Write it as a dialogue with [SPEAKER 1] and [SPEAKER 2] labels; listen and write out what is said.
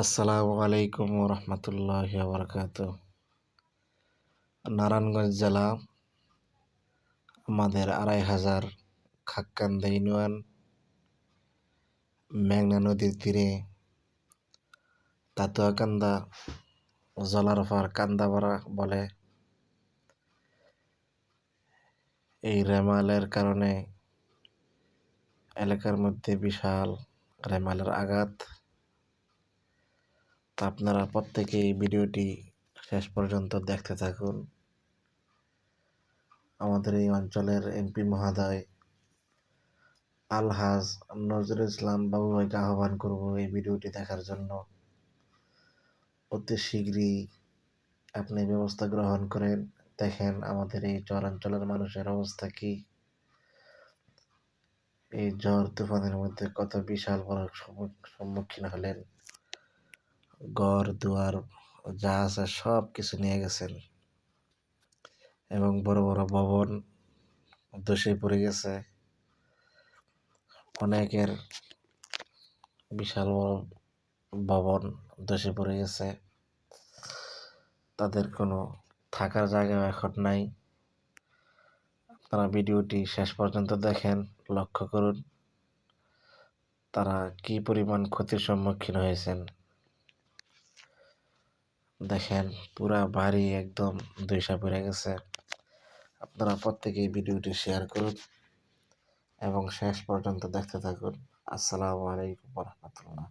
[SPEAKER 1] আসসালামু আলাইকুম রহমতুল্লাহ বরকাত নারায়ণগঞ্জ জেলা, আমাদের আড়াই হাজার খাক্কান্দা ইউনিয়ন মেঘনা নদীর তীরে তাতুয়াকান্দা জলারফার কান্দাপাড়া বলে। এই রেমালের কারণে এলাকার মধ্যে বিশাল রেমালের আঘাত। তো আপনারা প্রত্যেকে এই ভিডিওটি শেষ পর্যন্ত দেখতে থাকুন। আমাদের এই অঞ্চলের এমপি মহোদয় আলহাজ নজরুল ইসলাম বাবু ভাইকে আহ্বান করব এই ভিডিওটি দেখার জন্য। অতি শীঘ্রই আপনি ব্যবস্থা গ্রহণ করেন। দেখেন আমাদের এই চরাঞ্চলের মানুষের অবস্থা কি। এই ঝড় তুফানের মধ্যে কত বিশাল বড় সম্মুখীন হলেন। ঘর, দুয়ার, যা আছে সব কিছু নিয়ে গেছেন। এবং বড় বড় ভবন ধসে পড়ে গেছে। অনেকের বিশাল বড় ভবন ধসে পড়ে গেছে। তাদের কোনো থাকার জায়গা এখন নাই। আপনারা ভিডিওটি শেষ পর্যন্ত দেখেন, লক্ষ্য করুন। তারা কি পরিমাণ ক্ষতির সম্মুখীন হয়েছেন? দেখেন, পুরা বাড়ি একদম দুইশা পড়ে গেছে। আপনারা প্রত্যেকেই ভিডিওটি শেয়ার করুন এবং শেষ পর্যন্ত দেখতে থাকুন। আসসালামু আলাইকুম রহমতুল্লাহ।